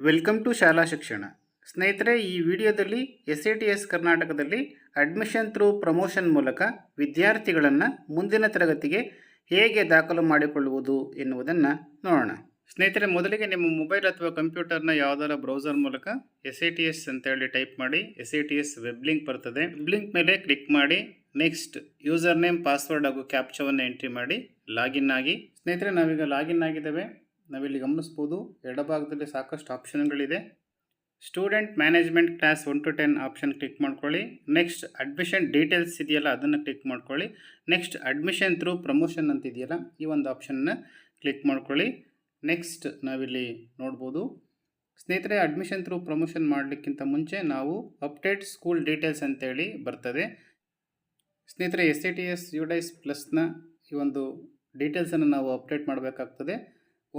Welcome to ಶಾಲಾ ಶಿಕ್ಷಣ. ಸ್ನೇಹಿತರೆ, ಈ ವಿಡಿಯೋದಲ್ಲಿ ಎಸ್ ಎ ಟಿ ಎಸ್ ಕರ್ನಾಟಕದಲ್ಲಿ ಅಡ್ಮಿಷನ್ ಥ್ರೂ ಪ್ರಮೋಷನ್ ಮೂಲಕ ವಿದ್ಯಾರ್ಥಿಗಳನ್ನು ಮುಂದಿನ ತರಗತಿಗೆ ಹೇಗೆ ದಾಖಲು ಮಾಡಿಕೊಳ್ಳುವುದು ಎನ್ನುವುದನ್ನು ನೋಡೋಣ. ಸ್ನೇಹಿತರೆ, ಮೊದಲಿಗೆ ನಿಮ್ಮ ಮೊಬೈಲ್ ಅಥವಾ ಕಂಪ್ಯೂಟರ್ನ ಯಾವುದರ ಬ್ರೌಸರ್ ಮೂಲಕ ಎಸ್ ಎ ಟಿ ಎಸ್ ಅಂತೇಳಿ ಟೈಪ್ ಮಾಡಿ S A T S web link ಬರ್ತದೆ. ವೆಬ್ ಲಿಂಕ್ ಮೇಲೆ ಕ್ಲಿಕ್ ಮಾಡಿ, ನೆಕ್ಸ್ಟ್ ಯೂಸರ್ ನೇಮ್, ಪಾಸ್ವರ್ಡ್ ಹಾಗೂ ಕ್ಯಾಪ್ಚವನ್ನು ಎಂಟ್ರಿ ಮಾಡಿ, ಲಾಗಿನ್ ಆಗಿ. ಸ್ನೇಹಿತರೆ, ನಾವೀಗ ಲಾಗಿನ್ ಆಗಿದ್ದೇವೆ. ನಾವಿಲ್ಲಿ ಗಮನಿಸ್ಬೋದು, ಎಡಭಾಗದಲ್ಲಿ ಸಾಕಷ್ಟು ಆಪ್ಷನ್ಗಳಿದೆ. Student management class one two ten option click ಮಾಡ್ಕೊಳ್ಳಿ. ನೆಕ್ಸ್ಟ್ ಅಡ್ಮಿಷನ್ ಡೀಟೇಲ್ಸ್ ಇದೆಯಲ್ಲ, ಅದನ್ನು ಕ್ಲಿಕ್ ಮಾಡ್ಕೊಳ್ಳಿ. ನೆಕ್ಸ್ಟ್ ಅಡ್ಮಿಷನ್ ಥ್ರೂ ಪ್ರಮೋಷನ್ ಅಂತ ಇದೆಯಲ್ಲ, ಈ ಒಂದು ಆಪ್ಷನ್ನ ಕ್ಲಿಕ್ ಮಾಡ್ಕೊಳ್ಳಿ. ನೆಕ್ಸ್ಟ್ ನಾವಿಲ್ಲಿ ನೋಡ್ಬೋದು. ಸ್ನೇಹಿತರೆ, ಅಡ್ಮಿಷನ್ ಥ್ರೂ ಪ್ರಮೋಷನ್ ಮಾಡಲಿಕ್ಕಿಂತ ಮುಂಚೆ ನಾವು ಅಪ್ಡೇಟ್ ಸ್ಕೂಲ್ ಡೀಟೇಲ್ಸ್ ಅಂತೇಳಿ ಬರ್ತದೆ. ಸ್ನೇಹಿತರೆ, S A T S UDISE ಪ್ಲಸ್ನ ಈ ಒಂದು ಡೀಟೇಲ್ಸನ್ನು ನಾವು ಅಪ್ಡೇಟ್ ಮಾಡಬೇಕಾಗ್ತದೆ.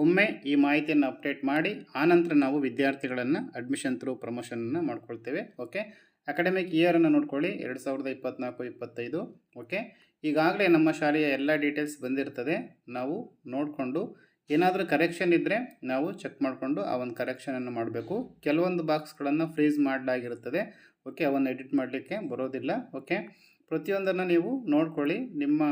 ಒಮ್ಮೆ ಈ ಮಾಹಿತಿಯನ್ನು ಅಪ್ಡೇಟ್ ಮಾಡಿ, ಆನಂತರ ನಾವು ವಿದ್ಯಾರ್ಥಿಗಳನ್ನು ಅಡ್ಮಿಷನ್ ಥ್ರೂ ಪ್ರಮೋಷನನ್ನು ಮಾಡ್ಕೊಳ್ತೇವೆ ಓಕೆ ಅಕಾಡೆಮಿಕ್ ಇಯರನ್ನು ನೋಡ್ಕೊಳ್ಳಿ, ಎರಡು ಸಾವಿರದ ಇಪ್ಪತ್ತ್ನಾಲ್ಕು ಇಪ್ಪತ್ತೈದು ಓಕೆ ಈಗಾಗಲೇ ನಮ್ಮ ಶಾಲೆಯ ಎಲ್ಲ ಡೀಟೇಲ್ಸ್ ಬಂದಿರ್ತದೆ. ನಾವು ನೋಡಿಕೊಂಡು, ಏನಾದರೂ ಕರೆಕ್ಷನ್ ಇದ್ದರೆ ನಾವು ಚೆಕ್ ಮಾಡಿಕೊಂಡು ಆ ಒಂದು ಕರೆಕ್ಷನನ್ನು ಮಾಡಬೇಕು. ಕೆಲವೊಂದು ಬಾಕ್ಸ್ಗಳನ್ನು ಫ್ರೀಸ್ ಮಾಡಲಾಗಿರುತ್ತದೆ ಓಕೆ ಅವನ್ನು ಎಡಿಟ್ ಮಾಡಲಿಕ್ಕೆ ಬರೋದಿಲ್ಲ ಓಕೆ ಪ್ರತಿಯೊಂದನ್ನು ನೀವು ನೋಡ್ಕೊಳ್ಳಿ. ನಿಮ್ಮ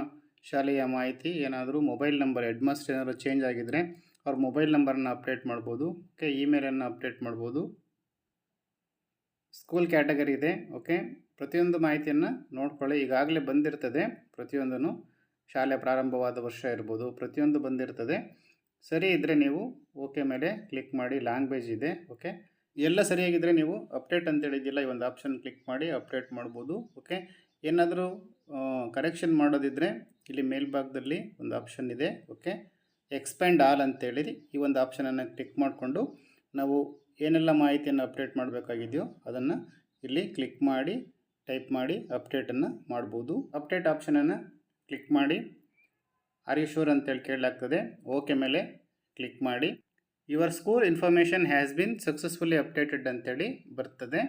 ಶಾಲೆಯ ಮಾಹಿತಿ, ಏನಾದರೂ ಮೊಬೈಲ್ ನಂಬರ್ ಹೆಡ್ ಮಾಸ್ಟರ್ ಏನಾದರೂ ಚೇಂಜ್ ಆಗಿದ್ದರೆ ಅವ್ರ ಮೊಬೈಲ್ ನಂಬರನ್ನು ಅಪ್ಡೇಟ್ ಮಾಡ್ಬೋದು, ಓಕೆ? ಇಮೇಲನ್ನು ಅಪ್ಡೇಟ್ ಮಾಡ್ಬೋದು. ಸ್ಕೂಲ್ ಕ್ಯಾಟಗರಿ ಇದೆ, ಓಕೆ? ಪ್ರತಿಯೊಂದು ಮಾಹಿತಿಯನ್ನು ನೋಡ್ಕೊಳ್ಳಿ. ಈಗಾಗಲೇ ಬಂದಿರ್ತದೆ ಪ್ರತಿಯೊಂದನ್ನು. ಶಾಲೆ ಪ್ರಾರಂಭವಾದ ವರ್ಷ ಇರ್ಬೋದು, ಪ್ರತಿಯೊಂದು ಬಂದಿರ್ತದೆ. ಸರಿ ಇದ್ದರೆ ನೀವು ಓಕೆ ಮೇಲೆ ಕ್ಲಿಕ್ ಮಾಡಿ, ಲ್ಯಾಂಗ್ವೇಜ್ ಇದೆ, ಓಕೆ? ಎಲ್ಲ ಸರಿಯಾಗಿದ್ದರೆ ನೀವು ಅಪ್ಡೇಟ್ ಅಂತೇಳಿದ್ದಿಲ್ಲ ಈ ಒಂದು ಆಪ್ಷನ್ ಕ್ಲಿಕ್ ಮಾಡಿ ಅಪ್ಡೇಟ್ ಮಾಡ್ಬೋದು, ಓಕೆ? ಏನಾದರೂ ಕರೆಕ್ಷನ್ ಮಾಡೋದಿದ್ದರೆ ಇಲ್ಲಿ ಮೇಲ್ಭಾಗದಲ್ಲಿ ಒಂದು ಆಪ್ಷನ್ ಇದೆ, ಓಕೆ? ಎಕ್ಸ್ಪ್ಯಾಂಡ್ ಆಲ್ ಅಂತೇಳಿ ಈ ಒಂದು ಆಪ್ಷನನ್ನು ಕ್ಲಿಕ್ ಮಾಡಿಕೊಂಡು ನಾವು ಏನೆಲ್ಲ ಮಾಹಿತಿಯನ್ನು ಅಪ್ಡೇಟ್ ಮಾಡಬೇಕಾಗಿದೆಯೋ ಅದನ್ನು ಇಲ್ಲಿ ಕ್ಲಿಕ್ ಮಾಡಿ ಟೈಪ್ ಮಾಡಿ ಅಪ್ಡೇಟನ್ನು ಮಾಡ್ಬೋದು. ಅಪ್ಡೇಟ್ ಆಪ್ಷನನ್ನು ಕ್ಲಿಕ್ ಮಾಡಿ. ಶೂರ್ ಅಂತೇಳಿ ಕೇಳಲಾಗ್ತದೆ. ಓಕೆ ಮೇಲೆ ಕ್ಲಿಕ್ ಮಾಡಿ. Your school information has been successfully updated ಅಂತೇಳಿ ಬರ್ತದೆ.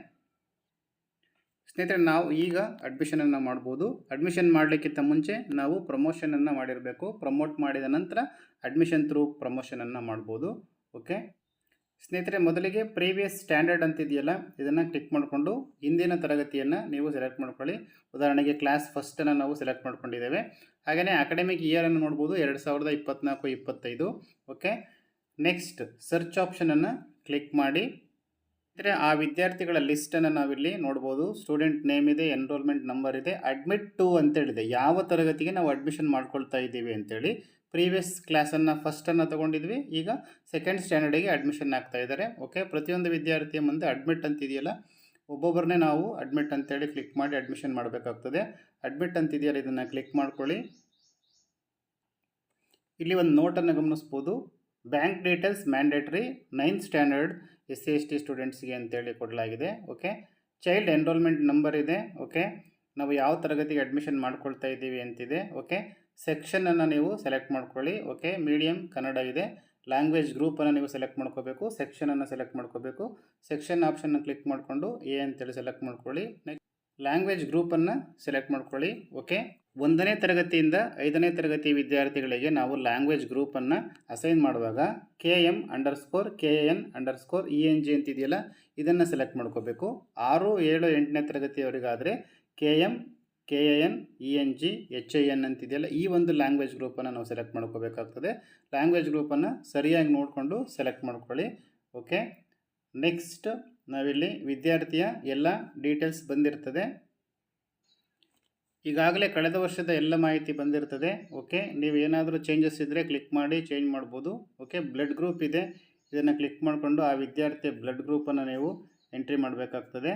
ಸ್ನೇಹಿತರೆ, ನಾವು ಈಗ ಅಡ್ಮಿಷನನ್ನು ಮಾಡ್ಬೋದು. ಅಡ್ಮಿಷನ್ ಮಾಡಲಿಕ್ಕಿಂತ ಮುಂಚೆ ನಾವು ಪ್ರಮೋಷನನ್ನು ಮಾಡಿರಬೇಕು. ಪ್ರಮೋಟ್ ಮಾಡಿದ ನಂತರ ಅಡ್ಮಿಷನ್ ಥ್ರೂ ಪ್ರಮೋಷನನ್ನು ಮಾಡ್ಬೋದು. ಓಕೆ ಸ್ನೇಹಿತರೆ, ಮೊದಲಿಗೆ ಪ್ರೀವಿಯಸ್ ಸ್ಟ್ಯಾಂಡರ್ಡ್ ಅಂತಿದೆಯಲ್ಲ, ಇದನ್ನು ಕ್ಲಿಕ್ ಮಾಡಿಕೊಂಡು ಹಿಂದಿನ ತರಗತಿಯನ್ನು ನೀವು ಸೆಲೆಕ್ಟ್ ಮಾಡ್ಕೊಳ್ಳಿ. ಉದಾಹರಣೆಗೆ ಕ್ಲಾಸ್ ಫಸ್ಟನ್ನು ನಾವು ಸೆಲೆಕ್ಟ್ ಮಾಡ್ಕೊಂಡಿದ್ದೇವೆ. ಹಾಗೆಯೇ ಅಕಾಡೆಮಿಕ್ ಇಯರನ್ನು ನೋಡ್ಬೋದು. ಎರಡು ಸಾವಿರದ ಇಪ್ಪತ್ತ್ನಾಲ್ಕು ಇಪ್ಪತ್ತೈದು. ಓಕೆ ನೆಕ್ಸ್ಟ್ ಸರ್ಚ್ ಆಪ್ಷನನ್ನು ಕ್ಲಿಕ್ ಮಾಡಿ. ಅಂದರೆ ಆ ವಿದ್ಯಾರ್ಥಿಗಳ ಲಿಸ್ಟನ್ನು ನಾವಿಲ್ಲಿ ನೋಡ್ಬೋದು. ಸ್ಟೂಡೆಂಟ್ ನೇಮ್ ಇದೆ, ಎನ್ರೋಲ್ಮೆಂಟ್ ನಂಬರ್ ಇದೆ, ಅಡ್ಮಿಟ್ ಟು ಅಂತೇಳಿದೆ ಯಾವ ತರಗತಿಗೆ ನಾವು ಅಡ್ಮಿಷನ್ ಮಾಡ್ಕೊಳ್ತಾ ಇದ್ದೀವಿ ಅಂತೇಳಿ ಪ್ರೀವಿಯಸ್ ಕ್ಲಾಸನ್ನು ಫಸ್ಟನ್ನು ತೊಗೊಂಡಿದ್ವಿ. ಈಗ ಸೆಕೆಂಡ್ ಸ್ಟ್ಯಾಂಡರ್ಡಿಗೆ ಅಡ್ಮಿಷನ್ ಆಗ್ತಾ ಇದ್ದಾರೆ. ಓಕೆ, ಪ್ರತಿಯೊಂದು ವಿದ್ಯಾರ್ಥಿಯ ಮುಂದೆ ಅಡ್ಮಿಟ್ ಅಂತಿದೆಯಲ್ಲ, ಒಬ್ಬೊಬ್ಬರನ್ನೇ ನಾವು ಅಡ್ಮಿಟ್ ಅಂತೇಳಿ ಕ್ಲಿಕ್ ಮಾಡಿ ಅಡ್ಮಿಷನ್ ಮಾಡಬೇಕಾಗ್ತದೆ. ಅಡ್ಮಿಟ್ ಅಂತಿದೆಯಲ್ಲ, ಇದನ್ನು ಕ್ಲಿಕ್ ಮಾಡ್ಕೊಳ್ಳಿ. ಇಲ್ಲಿ ಒಂದು ನೋಟನ್ನು ಗಮನಿಸ್ಬೋದು. Bank details mandatory, ninth standard S C S T ಸ್ಟೂಡೆಂಟ್ಸ್ಗೆ ಅಂತೇಳಿ ಕೊಡಲಾಗಿದೆ ಓಕೆ ಚೈಲ್ಡ್ ಎನ್ರೋಲ್ಮೆಂಟ್ ನಂಬರ್ ಇದೆ ಓಕೆ ನಾವು ಯಾವ ತರಗತಿಗೆ ಅಡ್ಮಿಷನ್ ಮಾಡ್ಕೊಳ್ತಾ ಇದ್ದೀವಿ ಅಂತಿದೆ ಓಕೆ ಸೆಕ್ಷನನ್ನು ನೀವು ಸೆಲೆಕ್ಟ್ ಮಾಡ್ಕೊಳ್ಳಿ ಓಕೆ ಮೀಡಿಯಮ್ ಕನ್ನಡ ಇದೆ. ಲ್ಯಾಂಗ್ವೇಜ್ ಗ್ರೂಪನ್ನು ನೀವು ಸೆಲೆಕ್ಟ್ ಮಾಡ್ಕೋಬೇಕು ಸೆಕ್ಷನನ್ನು ಸೆಲೆಕ್ಟ್ ಮಾಡ್ಕೋಬೇಕು. ಸೆಕ್ಷನ್ ಆಪ್ಷನ್ನ ಕ್ಲಿಕ್ ಮಾಡಿಕೊಂಡು ಎ ಅಂತೇಳಿ ಸೆಲೆಕ್ಟ್ ಮಾಡ್ಕೊಳ್ಳಿ. ನೆಕ್ಸ್ಟ್ ಲ್ಯಾಂಗ್ವೇಜ್ ಗ್ರೂಪನ್ನು ಸೆಲೆಕ್ಟ್ ಮಾಡ್ಕೊಳ್ಳಿ ಓಕೆ ಒಂದನೇ ತರಗತಿಯಿಂದ ಐದನೇ ತರಗತಿ ವಿದ್ಯಾರ್ಥಿಗಳಿಗೆ ನಾವು ಲ್ಯಾಂಗ್ವೇಜ್ ಗ್ರೂಪನ್ನು ಅಸೈನ್ ಮಾಡುವಾಗ K M underscore K N underscore E N G ಅಂತಿದೆಯಲ್ಲ, ಇದನ್ನು ಸೆಲೆಕ್ಟ್ ಮಾಡ್ಕೋಬೇಕು. ಆರು, ಏಳು, ಎಂಟನೇ ತರಗತಿಯವರಿಗಾದರೆ K M K A N E N G H I N ಅಂತಿದೆಯಲ್ಲ, ಈ ಒಂದು ಲ್ಯಾಂಗ್ವೇಜ್ ಗ್ರೂಪನ್ನು ನಾವು ಸೆಲೆಕ್ಟ್ ಮಾಡ್ಕೋಬೇಕಾಗ್ತದೆ. ಲ್ಯಾಂಗ್ವೇಜ್ ಗ್ರೂಪನ್ನು ಸರಿಯಾಗಿ ನೋಡಿಕೊಂಡು ಸೆಲೆಕ್ಟ್ ಮಾಡ್ಕೊಳ್ಳಿ ಓಕೆ ನೆಕ್ಸ್ಟ್ ನಾವಿಲ್ಲಿ ವಿದ್ಯಾರ್ಥಿಯ ಎಲ್ಲ ಡೀಟೇಲ್ಸ್ ಬಂದಿರ್ತದೆ. ಈಗಾಗಲೇ ಕಳೆದ ವರ್ಷದ ಎಲ್ಲ ಮಾಹಿತಿ ಬಂದಿರ್ತದೆ. ಓಕೆ ನೀವು ಏನಾದರೂ ಚೇಂಜಸ್ ಇದ್ದರೆ ಕ್ಲಿಕ್ ಮಾಡಿ ಚೇಂಜ್ ಮಾಡ್ಬೋದು. ಓಕೆ ಬ್ಲಡ್ ಗ್ರೂಪ್ ಇದೆ. ಇದನ್ನು ಕ್ಲಿಕ್ ಮಾಡಿಕೊಂಡು ಆ ವಿದ್ಯಾರ್ಥಿಯ ಬ್ಲಡ್ ಗ್ರೂಪನ್ನು ನೀವು ಎಂಟ್ರಿ ಮಾಡಬೇಕಾಗ್ತದೆ.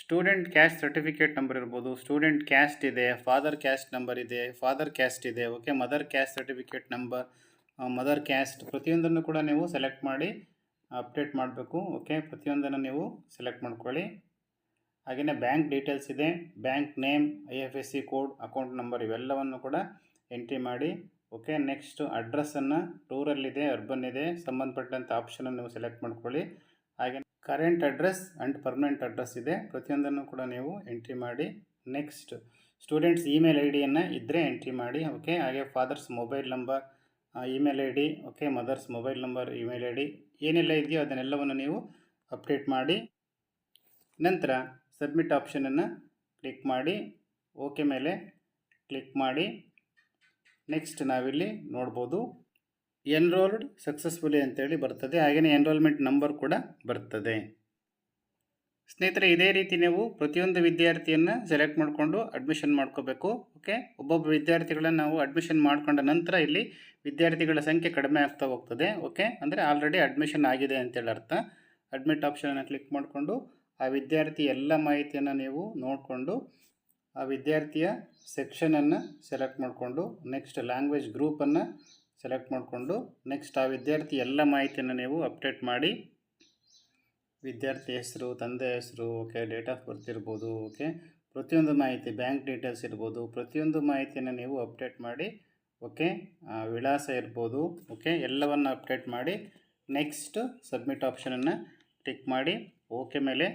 ಸ್ಟೂಡೆಂಟ್ ಕ್ಯಾಸ್ಟ್ ಸರ್ಟಿಫಿಕೇಟ್ ನಂಬರ್ ಇರ್ಬೋದು. ಸ್ಟೂಡೆಂಟ್ ಕ್ಯಾಸ್ಟ್ ಇದೆ ಫಾದರ್ ಕ್ಯಾಸ್ಟ್ ನಂಬರ್ ಇದೆ ಫಾದರ್ ಕ್ಯಾಸ್ಟ್ ಇದೆ. Okay mother caste certificate number mother caste ಪ್ರತಿಯೊಂದನ್ನು ಕೂಡ ನೀವು ಸೆಲೆಕ್ಟ್ ಮಾಡಿ ಅಪ್ಡೇಟ್ ಮಾಡಬೇಕು. ಓಕೆ ಪ್ರತಿಯೊಂದನ್ನು ನೀವು ಸೆಲೆಕ್ಟ್ ಮಾಡ್ಕೊಳ್ಳಿ. ಹಾಗೆಯೇ ಬ್ಯಾಂಕ್ ಡೀಟೇಲ್ಸ್ ಇದೆ. Bank name I F S C code account number ಇವೆಲ್ಲವನ್ನು ಕೂಡ ಎಂಟ್ರಿ ಮಾಡಿ. ಓಕೆ ನೆಕ್ಸ್ಟು ಅಡ್ರೆಸ್ಸನ್ನು ರೂರಲ್ ಇದೆ ಅರ್ಬನ್ ಇದೆ. ಸಂಬಂಧಪಟ್ಟಂಥ ಆಪ್ಷನನ್ನು ನೀವು ಸೆಲೆಕ್ಟ್ ಮಾಡ್ಕೊಳ್ಳಿ. ಹಾಗೆ current address and permanent address ಇದೆ. ಪ್ರತಿಯೊಂದನ್ನು ಕೂಡ ನೀವು ಎಂಟ್ರಿ ಮಾಡಿ. ನೆಕ್ಸ್ಟ್ ಸ್ಟೂಡೆಂಟ್ಸ್ ಇಮೇಲ್ ಐ ಡಿಯನ್ನು ಇದ್ದರೆ ಎಂಟ್ರಿ ಮಾಡಿ. ಓಕೆ ಹಾಗೆ father's mobile number email I D okay mother's mobile number email I D ಏನೆಲ್ಲ ಇದೆಯೋ ಅದನ್ನೆಲ್ಲವನ್ನು ನೀವು ಅಪ್ಡೇಟ್ ಮಾಡಿ, ನಂತರ ಸಬ್ಮಿಟ್ ಆಪ್ಷನನ್ನು ಕ್ಲಿಕ್ ಮಾಡಿ ಓಕೆ ಮೇಲೆ ಕ್ಲಿಕ್ ಮಾಡಿ ನೆಕ್ಸ್ಟ್ ನಾವಿಲ್ಲಿ ನೋಡ್ಬೋದು ಎನ್ರೋಲ್ಡ್ ಸಕ್ಸಸ್ಫುಲಿ ಅಂತೇಳಿ ಬರ್ತದೆ ಹಾಗೆಯೇ ಎನ್ರೋಲ್ಮೆಂಟ್ ನಂಬರ್ ಕೂಡ ಬರ್ತದೆ. ಸ್ನೇಹಿತರೆ, ಇದೇ ರೀತಿ ನೀವು ಪ್ರತಿಯೊಂದು ವಿದ್ಯಾರ್ಥಿಯನ್ನು ಸೆಲೆಕ್ಟ್ ಮಾಡಿಕೊಂಡು ಅಡ್ಮಿಷನ್ ಮಾಡ್ಕೋಬೇಕು ಓಕೆ ಒಬ್ಬೊಬ್ಬ ವಿದ್ಯಾರ್ಥಿಗಳನ್ನು ನಾವು ಅಡ್ಮಿಷನ್ ಮಾಡ್ಕೊಂಡ ನಂತರ ಇಲ್ಲಿ ವಿದ್ಯಾರ್ಥಿಗಳ ಸಂಖ್ಯೆ ಕಡಿಮೆ ಆಗ್ತಾ ಹೋಗ್ತದೆ ಓಕೆ ಅಂದರೆ ಆಲ್ರೆಡಿ ಅಡ್ಮಿಷನ್ ಆಗಿದೆ ಅಂತೇಳಿ ಅರ್ಥ. ಅಡ್ಮಿಟ್ ಆಪ್ಷನನ್ನು ಕ್ಲಿಕ್ ಮಾಡಿಕೊಂಡು ಆ ವಿದ್ಯಾರ್ಥಿ ಎಲ್ಲ ಮಾಹಿತಿಯನ್ನು ನೀವು ನೋಡಿಕೊಂಡು ಆ ವಿದ್ಯಾರ್ಥಿಯ ಸೆಕ್ಷನನ್ನು ಸೆಲೆಕ್ಟ್ ಮಾಡಿಕೊಂಡು ನೆಕ್ಸ್ಟ್ ಲ್ಯಾಂಗ್ವೇಜ್ ಗ್ರೂಪನ್ನು ಸೆಲೆಕ್ಟ್ ಮಾಡಿಕೊಂಡು ನೆಕ್ಸ್ಟ್ ಆ ವಿದ್ಯಾರ್ಥಿ ಎಲ್ಲ ಮಾಹಿತಿಯನ್ನು ನೀವು ಅಪ್ಡೇಟ್ ಮಾಡಿ ವಿದ್ಯಾರ್ಥಿ ಹೆಸರು, ತಂದೆ ಹೆಸರು ಓಕೆ ಡೇಟ್ ಆಫ್ ಬರ್ತ್ ಇರ್ಬೋದು ಓಕೆ ಪ್ರತಿಯೊಂದು ಮಾಹಿತಿ ಬ್ಯಾಂಕ್ ಡೀಟೇಲ್ಸ್ ಇರ್ಬೋದು, ಪ್ರತಿಯೊಂದು ಮಾಹಿತಿಯನ್ನು ನೀವು ಅಪ್ಡೇಟ್ ಮಾಡಿ ಓಕೆ ವಿಳಾಸ ಇರ್ಬೋದು ಓಕೆ ಎಲ್ಲವನ್ನು ಅಪ್ಡೇಟ್ ಮಾಡಿ ನೆಕ್ಸ್ಟ್ ಸಬ್ಮಿಟ್ ಆಪ್ಷನನ್ನು ಕ್ಲಿಕ್ ಮಾಡಿ ಓಕೆ ಮೇಲೆ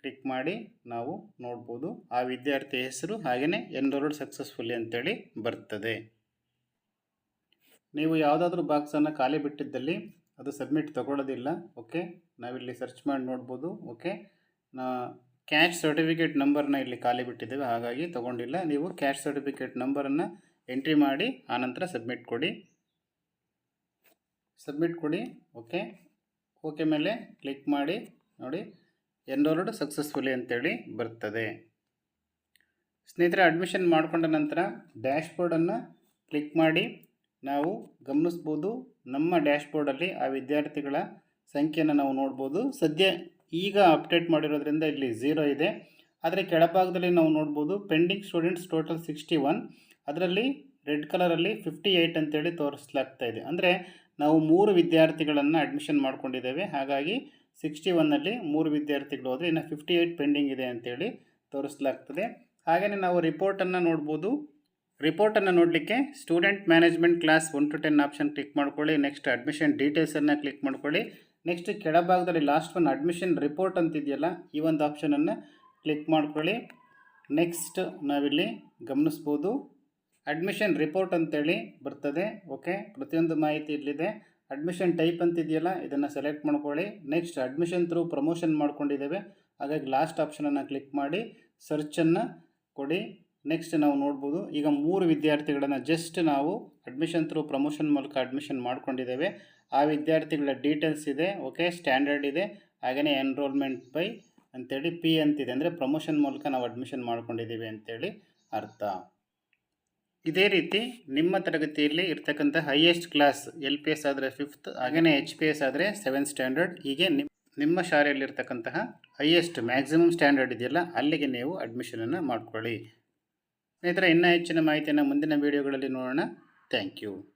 ಕ್ಲಿಕ್ ಮಾಡಿ ನಾವು ನೋಡ್ಬೋದು. ಆ ವಿದ್ಯಾರ್ಥಿ ಹೆಸರು ಹಾಗೆಯೇ ಎನ್ರೋಲ್ಡ್ ಸಕ್ಸಸ್ಫುಲಿ ಅಂತೇಳಿ ಬರ್ತದೆ. ನೀವು ಯಾವುದಾದ್ರೂ ಬಾಕ್ಸನ್ನು ಖಾಲಿ ಬಿಟ್ಟಿದ್ದಲ್ಲಿ ಅದು ಸಬ್ಮಿಟ್ ತಗೊಳ್ಳೋದಿಲ್ಲ, ಓಕೆ? ನಾವಿಲ್ಲಿ ಸರ್ಚ್ ಮಾಡಿ ನೋಡ್ಬೋದು, ಓಕೆ? ನಾ ಕ್ಯಾಶ್ ಸರ್ಟಿಫಿಕೇಟ್ ನಂಬರ್ನ ಇಲ್ಲಿ ಖಾಲಿ ಬಿಟ್ಟಿದ್ದೇವೆ, ಹಾಗಾಗಿ ತಗೊಂಡಿಲ್ಲ. ನೀವು ಕ್ಯಾಶ್ ಸರ್ಟಿಫಿಕೇಟ್ ನಂಬರನ್ನು ಎಂಟ್ರಿ ಮಾಡಿ ಆನಂತರ ಸಬ್ಮಿಟ್ ಕೊಡಿ. ಸಬ್ಮಿಟ್ ಕೊಡಿ, ಓಕೆ? ಓಕೆ ಮೇಲೆ ಕ್ಲಿಕ್ ಮಾಡಿ, ನೋಡಿ. ಎನ್ರೋಲ್ಡ್ ಸಕ್ಸಸ್ಫುಲಿ ಅಂತೇಳಿ ಬರ್ತದೆ. ಸ್ನೇಹಿತರೆ ಅಡ್ಮಿಷನ್ ಮಾಡಿಕೊಂಡ ನಂತರ ಡ್ಯಾಶ್ಬೋರ್ಡನ್ನು ಕ್ಲಿಕ್ ಮಾಡಿ ನಾವು ಗಮನಿಸ್ಬೋದು ನಮ್ಮ ಡ್ಯಾಶ್ಬೋರ್ಡಲ್ಲಿ ಆ ವಿದ್ಯಾರ್ಥಿಗಳ ಸಂಖ್ಯೆಯನ್ನು ನಾವು ನೋಡ್ಬೋದು. ಸದ್ಯ ಈಗ ಅಪ್ಡೇಟ್ ಮಾಡಿರೋದ್ರಿಂದ ಇಲ್ಲಿ ಝೀರೋ ಇದೆ. ಆದರೆ ಕೆಳಭಾಗದಲ್ಲಿ ನಾವು ನೋಡ್ಬೋದು pending students total sixty one. ಅದರಲ್ಲಿ ರೆಡ್ ಕಲರಲ್ಲಿ ಫಿಫ್ಟಿ ಏಯ್ಟ್ ಅಂತೇಳಿ ತೋರಿಸ್ಲಾಗ್ತಾ ಇದೆ. ಅಂದರೆ ನಾವು ಮೂರು ವಿದ್ಯಾರ್ಥಿಗಳನ್ನು ಅಡ್ಮಿಷನ್ ಮಾಡ್ಕೊಂಡಿದ್ದೇವೆ. ಹಾಗಾಗಿ ಸಿಕ್ಸ್ಟಿ ಒನ್ನಲ್ಲಿ ಮೂರು ವಿದ್ಯಾರ್ಥಿಗಳು ಹೋದರೆ ಇನ್ನು ಫಿಫ್ಟಿ ಏಯ್ಟ್ ಪೆಂಡಿಂಗ್ ಇದೆ ಅಂತೇಳಿ ತೋರಿಸ್ಲಾಗ್ತದೆ. ಹಾಗೆಯೇ ನಾವು ರಿಪೋರ್ಟನ್ನು ನೋಡ್ಬೋದು. ರಿಪೋರ್ಟನ್ನು ನೋಡಲಿಕ್ಕೆ student management class one two ten option click ಮಾಡ್ಕೊಳ್ಳಿ. ನೆಕ್ಸ್ಟ್ ಅಡ್ಮಿಷನ್ ಡೀಟೇಲ್ಸನ್ನು ಕ್ಲಿಕ್ ಮಾಡ್ಕೊಳ್ಳಿ. ನೆಕ್ಸ್ಟ್ ಕೆಳಭಾಗದಲ್ಲಿ ಲಾಸ್ಟ್ ಒನ್ ಅಡ್ಮಿಷನ್ ರಿಪೋರ್ಟ್ ಅಂತಿದೆಯಲ್ಲ, ಈ ಒಂದು ಆಪ್ಷನನ್ನು ಕ್ಲಿಕ್ ಮಾಡ್ಕೊಳ್ಳಿ. ನೆಕ್ಸ್ಟ್ ನಾವಿಲ್ಲಿ ಗಮನಿಸ್ಬೋದು. ಅಡ್ಮಿಷನ್ ರಿಪೋರ್ಟ್ ಅಂತೇಳಿ ಬರ್ತದೆ. ಓಕೆ ಪ್ರತಿಯೊಂದು ಮಾಹಿತಿ ಇಲ್ಲಿದೆ. ಅಡ್ಮಿಷನ್ ಟೈಪ್ ಅಂತಿದೆಯಲ್ಲ, ಇದನ್ನು ಸೆಲೆಕ್ಟ್ ಮಾಡ್ಕೊಳ್ಳಿ. ನೆಕ್ಸ್ಟ್ ಅಡ್ಮಿಷನ್ ಥ್ರೂ ಪ್ರಮೋಷನ್ ಮಾಡ್ಕೊಂಡಿದ್ದೇವೆ. ಹಾಗಾಗಿ ಲಾಸ್ಟ್ ಆಪ್ಷನನ್ನು ಕ್ಲಿಕ್ ಮಾಡಿ ಸರ್ಚನ್ನು ಕೊಡಿ. ನೆಕ್ಸ್ಟ್ ನಾವು ನೋಡ್ಬೋದು. ಈಗ ಮೂರು ವಿದ್ಯಾರ್ಥಿಗಳನ್ನು ಜಸ್ಟ್ ನಾವು ಅಡ್ಮಿಷನ್ ಥ್ರೂ ಪ್ರಮೋಷನ್ ಮೂಲಕ ಅಡ್ಮಿಷನ್ ಮಾಡ್ಕೊಂಡಿದ್ದೇವೆ. ಆ ವಿದ್ಯಾರ್ಥಿಗಳ ಡೀಟೇಲ್ಸ್ ಇದೆ ಓಕೆ ಸ್ಟ್ಯಾಂಡರ್ಡ್ ಇದೆ. ಹಾಗೆಯೇ ಎನ್ರೋಲ್ಮೆಂಟ್ ಬೈ ಅಂಥೇಳಿ ಪಿ ಅಂತಿದೆ. ಅಂದರೆ ಪ್ರಮೋಷನ್ ಮೂಲಕ ನಾವು ಅಡ್ಮಿಷನ್ ಮಾಡ್ಕೊಂಡಿದ್ದೀವಿ ಅಂಥೇಳಿ ಅರ್ಥ. ಇದೇ ರೀತಿ ನಿಮ್ಮ ತರಗತಿಯಲ್ಲಿ ಇರ್ತಕ್ಕಂಥ highest class L P S ಆದರೆ ಫಿಫ್ತ್ ಹಾಗೆಯೇ ಎಚ್ ಪಿ ಎಸ್ ಆದರೆ ಸೆವೆಂತ್ ಸ್ಟ್ಯಾಂಡರ್ಡ್ ಹೀಗೆ ನಿಮ್ಮ ನಿಮ್ಮ ಶಾಲೆಯಲ್ಲಿರ್ತಕ್ಕಂತಹ ಹೈಯೆಸ್ಟ್ ಮ್ಯಾಕ್ಸಿಮಮ್ ಸ್ಟ್ಯಾಂಡರ್ಡ್ ಇದೆಯಲ್ಲ, ಅಲ್ಲಿಗೆ ನೀವು ಅಡ್ಮಿಷನನ್ನು ಮಾಡ್ಕೊಳ್ಳಿ. ಸ್ನೇಹಿತರೆ ಇನ್ನೂ ಹೆಚ್ಚಿನ ಮಾಹಿತಿಯನ್ನು ಮುಂದಿನ ವೀಡಿಯೋಗಳಲ್ಲಿ ನೋಡೋಣ. Thank you